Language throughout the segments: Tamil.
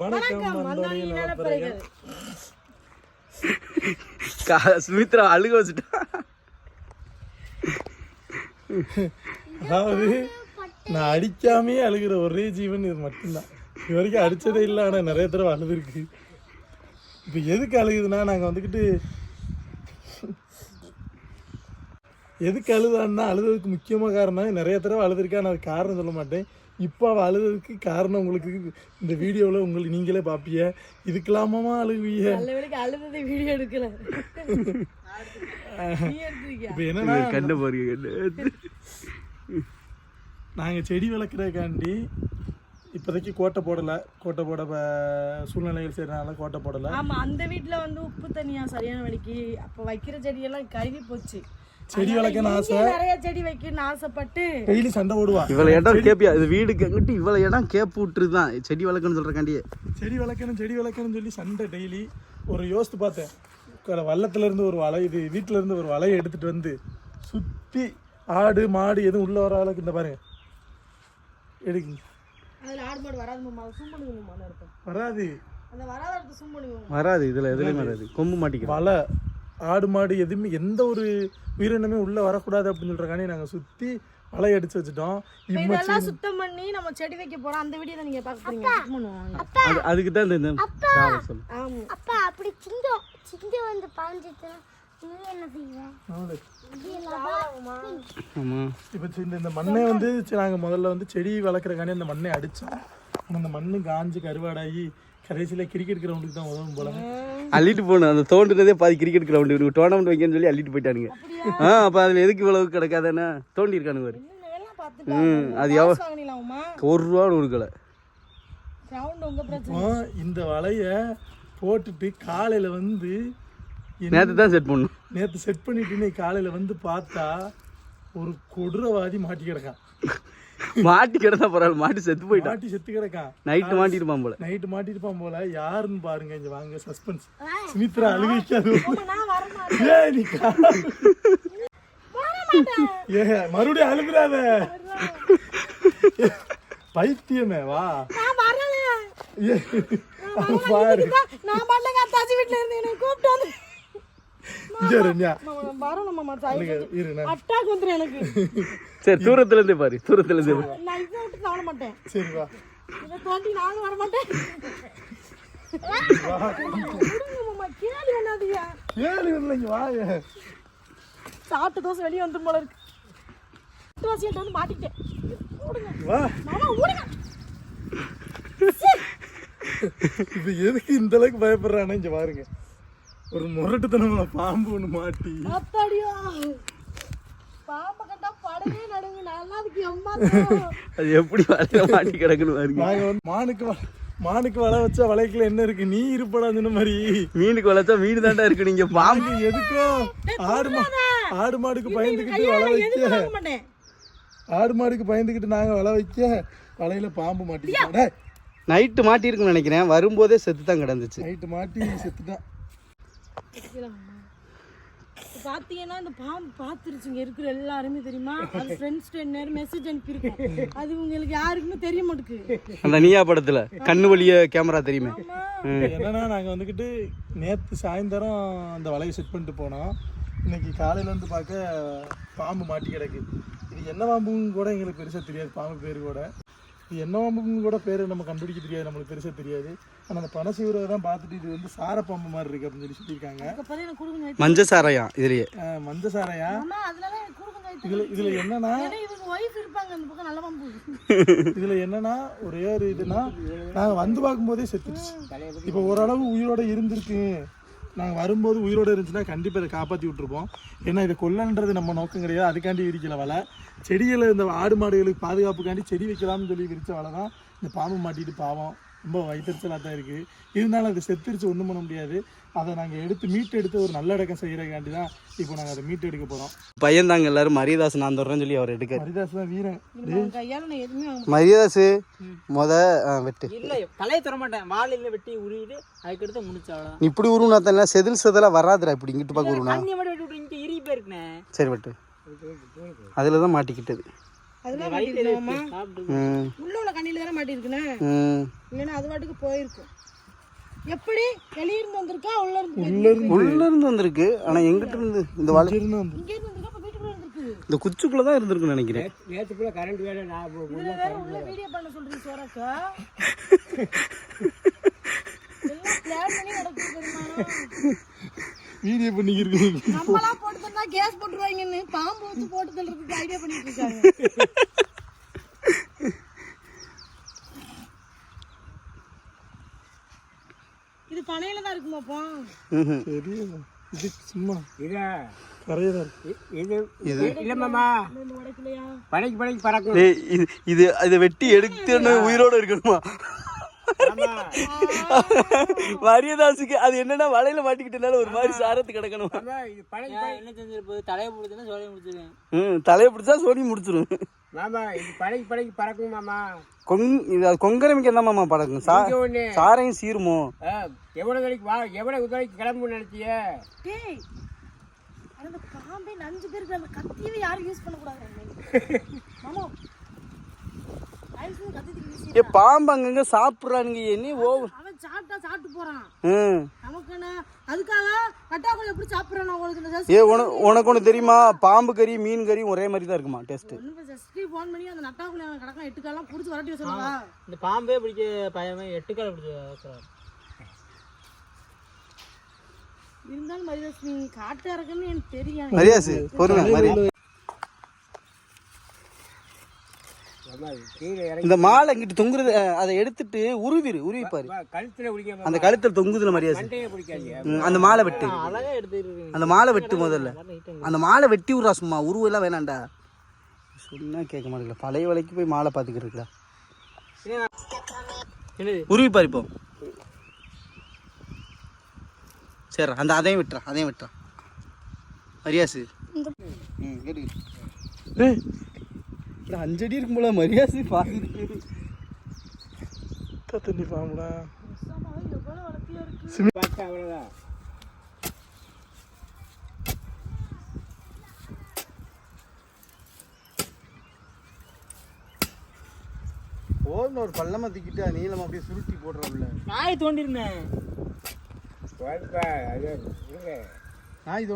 வணக்கம் சுமித்ரா அழுக வச்சுட்டா. அதாவது நான் அடிக்காமே அழுகிற ஒரே ஜீவன் இது மட்டும்தான். இது வரைக்கும் அடிச்சதே இல்லை ஆனால் நிறைய தடவை அழுதுருக்கு. இப்போ எதுக்கு அழுகுதுன்னா நாங்கள் வந்துக்கிட்டு எதுக்கு அழுதான்னா அழுததுக்கு முக்கியமாக காரணம் நிறைய தடவை அழுதுருக்கா நான் காரணம் சொல்ல மாட்டேன். இப்போ அவள் அழுததுக்கு காரணம் உங்களுக்கு இந்த வீடியோவில் உங்களுக்கு நீங்களே பார்ப்பீங்க இதுக்கெல்லாமா அழுகுவீங்க அழுததை வீடியோ எடுக்கல. இப்போ என்னன்னா கண்ணு பாருங்க நாங்கள் செடி வளர்க்குறதுக்காண்டி இப்போதைக்கு கோட்டை போடலை. கோட்டை போட ப- சூழ்நிலைகள் செய்யறதுனால கோட்டை போடலை. ஆமா அந்த வீட்ல வந்து உப்பு தண்ணியா சரியான வழிக்கு அப்ப வைக்கிற செடியெல்லாம் கருகி போச்சு. செடி வளர்க்கணும்னு ஆசை. நிறைய செடி வைக்கணும்னு ஆசைப்பட்டு டெய்லி சண்டை போடுவா. இவ்வளவு இடம் கேப்பியா? இது வீடுக்கு எங்கிட்டு இவ்வளவு இடம் கேப்பு விட்டுருதான் செடி வளர்க்கணும்னு சொல்றக்காண்டியே. செடி வளர்க்கணும் செடி வளர்க்கணும்னு சொல்லி சண்டை டெய்லி. ஒரு யோசித்து பார்த்தேன். க- வள்ளத்துல இருந்து ஒரு வலை இது வீட்டுல இருந்து ஒரு வலையை எடுத்துட்டு வந்து சுற்றி ஆடு மாடு எதுவும் உள்ள வர அளவுக்கு இந்த பாருங்க. எடுக்குங்க அதுல ஆடு மாடு வராது வராது. இதுல எதுலயும் வராது. கொம்பு மாட்டிக்கிறோம் வலை. ஆடு மாடு எதுவுமே எந்த ஒரு உயிரினமே உள்ள வரக்கூடாது அப்படின்னு சொல்றக்காண்டி நாங்க சுத்தி வலை அடிச்சு வச்சுட்டோம். இதெல்லாம் சுத்தம் பண்ணி நம்ம செடி வைக்க போறோம். அந்த வீடியோ நீங்க அது அதுக்கு தான் இந்த அப்பா. அப்படி சிங்கம் சிங்கம் வந்து சி- இந்த இந்த மண்ணை வந்து சி- நாங்க முதல்ல வந்து செடி வளர்க்குறக்காண்டி அந்த மண்ணை அடிச்சோம். ஆனா அந்த மண்ணு காஞ்சு கருவாடாகி கடைசியில கிரிக்கெட் கிரவுண்டுக்கு தான் உதவும் போல அள்ளிட்டு போகணும். அந்த தோண்டுனதே பாதி கிரிக்கெட் கிரவுண்டு டோர்னமெண்ட் வைக்கன்னு சொல்லி அள்ளிட்டு போயிட்டானுங்க. ஆ அப்போ அதில் எதுக்கு இவ்வளவு கிடக்காதானே தோண்டி இருக்கானுங்க பார்த்துட்டு ம் அது எவ வாங்கினீங்களாமா ஒரு ரூபா பிரச்சனை. இப்போ இந்த வலைய போட்டுட்டு காலையில வந்து நேற்று தான் செட் பண்ணும் நேற்று செட் பண்ணிட்டு இன்னைக்கு காலையில வந்து பார்த்தா ஒரு கொடூரவாதி மாட்டி கிடக்கான். மாட்டி கிடந்தா பரவாயில்ல மாட்டி செத்து போயிட்டான் மாட்டி செத்து கிடக்கான் நைட்டு மாட்டிருப்பான் போல. நைட்டு மாட்டிருப்பான் போல. யாருன்னு பாருங்க இங்க வாங்க சஸ்பென்ஸ் சுமித்ரா அழுவிக்காது ஏய் நீ ஏ மறுபடியும் அழுகுறாத. பைத்தியமே வா. நான் வரல. ஏ, பாரு. நான் பாட்டுல வீட்டுல இருந்து சரி தூரத்துல இருந்தே பாரு தூரத்துல இருந்தே பாரு. நான் இதை விட்டு நான் வர மாட்டேன் சரி வா. இதை தாண்டி நானும் வர மாட்டேன் விடுங்க மாமா கேள்வி பண்ணாதீங்க. ஏழு இல்லை இங்க வா ஏ. சாப்பிட்ட தோசை வெளியே வந்துரும் போல இருக்கு. வந்து மாட்டிக்கிட்டேன். இப்ப எதுக்கு இந்த அளவுக்கு பயப்படுறானே இங்க பாருங்க ஒரு முரட்டுத்தனமான பாம்பு ஒண்ணு மாட்டி. அத்தாடியா பாம்பை கண்டா படவே நடுங்க. நல்லா அதுக்கு எம்மா அது எப்படி வலையில மாட்டி கிடக்குன்னு பாருங்க. நாங்க வந்து மானுக்கு வ- மானுக்கு வலை வச்சா வலைக்குள்ள என்ன இருக்கு? நீ இருப்படா சொன்ன மாதிரி. மீனுக்கு வளைச்சா மீன் தாண்டா இருக்கு. நீங்க பாம்பு நாங்க எதுக்கோ ஆடு மா ஆடு மாடுக்கு பயந்துக்கிட்டு வலை வைக்க. ஆடு மாடுக்கு பயந்துக்கிட்டு நாங்க வலை வைக்க வலையில பாம்பு மாட்டிக்கிட்டோம் நைட்டு மாட்டிருக்குன்னு நினைக்கிறேன். வரும்போதே செத்து தான் கிடந்துச்சு. நைட்டு மாட்டி செத்துட்டான் இப்ப பாத்தீங்கன்னா இந்த பாம்பு பாத்துருச்சுங்க இருக்கிற எல்லாருமே தெரியுமா? அது ஃப்ரெண்ட்ஸ் நேரம் மெசேஜ் அனுப்பியிருக்கோம். அது உங்களுக்கு யாருக்குமே தெரிய மாட்டேங்குது அந்த நீயா படத்துல கண்ணு வழிய கேமரா தெரியுமே. என்னன்னா நாங்க வந்துக்கிட்டு நேத்து சாயந்தரம் அந்த வலையை செட் பண்ணிட்டு போனோம். இன்னைக்கு காலையில வந்து பார்க்க பாம்பு மாட்டி கிடக்கு. இது என்ன பாம்புன்னு கூட எங்களுக்கு பெருசா தெரியாது பாம்பு பேர் கூட. இது என்ன பாம்புன்னு கூட பேர் நம்ம கண்டுபிடிக்க தெரியாது நம்மளுக்கு பெருசா தெரியாது. ஆனா அந்த பனசீவரை தான் பார்த்துட்டு இது வந்து சார பாம்பு மாதிரி இருக்கு அப்படின்னு சொல்லி சொல்லியிருக்காங்க. மஞ்ச சாரையாம் இதுலயே? மஞ்ச சாரையா? இதுல இதுல என்னன்னா இதுல என்னன்னா ஒரே ஒரு இதுனா நாங்க வந்து பார்க்கும்போதே செத்துருச்சு இப்போ ஓரளவு உயிரோட இருந்திருக்கு. நாங்கள் வரும்போது உயிரோட இருந்துச்சுன்னா கண்டிப்பாக இதை காப்பாற்றி விட்டுருப்போம். ஏன்னா இதை கொல்லன்றது நம்ம நோக்கம் கிடையாது. அதுக்காண்டி விரிக்கல வலை. செடிகளை இந்த ஆடு மாடுகளுக்கு பாதுகாப்புக்காண்டி செடி வைக்கலாம்னு சொல்லி விரிச்ச வலை தான் இந்த பாம்பு மாட்டிட்டு பாவம். ரொம்ப வயிற்றுச்சலாக தான் இருக்குது இருந்தாலும் அது செத்துருச்சு ஒன்றும் பண்ண முடியாது. அதை நாங்கள் எடுத்து மீட்டு எடுத்து ஒரு நல்ல இடக்கம் செய்கிறக்காண்டி தான் இப்போ நாங்கள் அதை மீட்டு எடுக்க போகிறோம் பையன் தாங்க எல்லாரும். மரியதாஸ் நான் தொடர்றேன்னு சொல்லி அவர் எடுக்க ஹரிதாஸ் தான் வீரன். மரியதாஸ் முத வெட்டு. இல்ல தலையை தர மாட்டேன். வாழையில வெட்டி உருவிட்டு அதுக்கடுத்து முடிச்சு இப்படி உருவனா தான்? செதில் செதலா வராதுடா இப்படி இங்கிட்டு பார்க்க உருவனா. தண்ணி மட்டும் வெட்டி விட்டு இங்க இரி போயிருக்கேன் சரி வெட்டு. அதில் தான் மாட்டிக்கிட்டது அதெல்லாம் மாட்டிருக்கோமா உள்ள உள்ள கண்ணில தானே மாட்டிருக்குண்ணே? இல்லைன்னா அது பாட்டுக்கு போயிருக்கும். எப்படி? வெளியிருந்து வந்திருக்கா? உள்ள இருந்து போயிருக்கா? உள்ள இருந்து. வந்திருக்கு. ஆனா எங்கிட்ட இருந்து இந்த வலை இருந்து வந்து இங்க இருந்து வந்திருக்கா? அப்ப வீட்டுக்குள்ள இருந்திருக்கு இந்த குச்சிக்குள்ள தான் இருந்திருக்குன்னு நினைக்கிறேன். நேற்றுக்குள்ள கரண்ட் வேலை நான் உள்ள வீடியோ பண்ண சொல்றீங்க சோரக்கா. வீடியோ பண்ணிக்கிருக்கு நம்மளா போட்டு கேஸ் போட்டுருவாங்கன்னு பாம்பு வச்சு போட்டு தள்ளுறதுக்கு ஐடியா பண்ணிட்டு இருக்காங்க. இது பனையில தான் இருக்குமாப்பா. தெரியல. இது சும்மா இதா. இது இது. இல்லை மாமா. இந்த உடைக்கலையா? படைக்கு படைக்கு பறக்கும். டேய், இது இது இதை வெட்டி எடுத்துன்னு உயிரோட இருக்கணுமா? மரியதாசுக்கு அது என்னன்னா வலையில மாட்டிக்கிட்டனால ஒரு மாதிரி சாரத்து கிடக்கணும். தலையை பிடிச்சுன்னா சோலையை முடிச்சிருக்கேன் ம் தலையை பிடிச்சா சோனி முடிச்சிரும் மாமா இது படைக்கு படைக்கு பறக்கும் மாமா. கொங் இது அது கொங்கரமிக்கு என்ன மாமா படக்கும் சா சாரையும் சீருமோ? வரைக்கும் வா எவ்வளவு வரைக்கும் கிளம்பு நினைச்சிய? டேய் அந்த பாம்பே நஞ்சு பேருக்கு அந்த கத்தியவே யாரும் யூஸ் பண்ணக்கூடாது மாமா ஏ பாம்பு அங்கங்க சாப்பிட்றானுங்க என்ன ஓ அவன் சாப்பிட்டா சாப்பிட்டு போறான். ம் நமக்கு என்ன அதுக்காக கட்டாக்குள்ள எப்படி சாப்பிட்றான் உங்களுக்கு ஏ உனக்கு உனக்கு ஒன்று தெரியுமா? பாம்பு கறி மீன் கறி ஒரே மாதிரி தான் இருக்குமா டேஸ்ட்டு ஒன்றும் ஜஸ்ட்ரி ஃபோன் பண்ணி அந்த நட்டாக்குள்ள அவன் கிடக்கான் எட்டு காலம் பிடிச்சி வரட்டி வச்சுருவா இந்த பாம்பே பிடிக்க பயமே எட்டு கால பிடிச்ச இருந்தாலும் மரியாதை காட்டு இறக்குன்னு எனக்கு தெரியும். மரியாசு பொறுங்க இந்த மாலை இங்கிட்டு தொங்குறது அதை எடுத்துட்டு உருவிரு உருவி பாரு அந்த கழுத்தில் தொங்குதுல மரியாதை. அந்த மாலை வெட்டு. அந்த மாலை வெட்டு முதல்ல. அந்த மாலை வெட்டி விட்றா சும்மா உருவெல்லாம் வேணாம்டா சொன்னா கேட்க மாட்டேங்கல பழைய விலைக்கு போய் மாலை பார்த்துக்கிறீங்களா என்னது? உருவி பாரு இப்போ. சரி அந்த அதையும் விட்டுறா அதையும் விட்டுறா. மரியாசு ம் கேட்டு இல்லை அஞ்சடி இருக்கும் போல பாதி. இருக்கு தண்ணி பாம்புடா. அவ்வளவுதான். போதும் ஒரு பள்ளமா தூக்கிட்டு நீளம் அப்படியே சுருட்டி போடுறோம்ல. நாய் தோண்டிருந்தேன். நாய்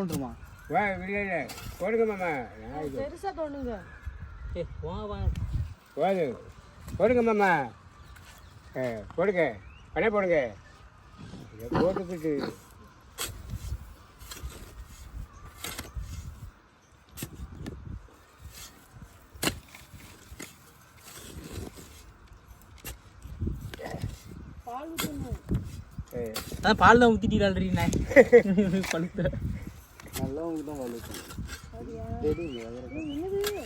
விடல போடுங்க மாமா. நாய் பெருசா தோணுங்க போது போடுங்க மாமா. போடுங்க. பணம் போடுங்க. போட்டுக்கிட்டு பால் அதான் தான் ஊற்றிட்டு ஆல்ரெடி நான் பழுத்த. நல்லா உங்களுக்கு தான் என்னது?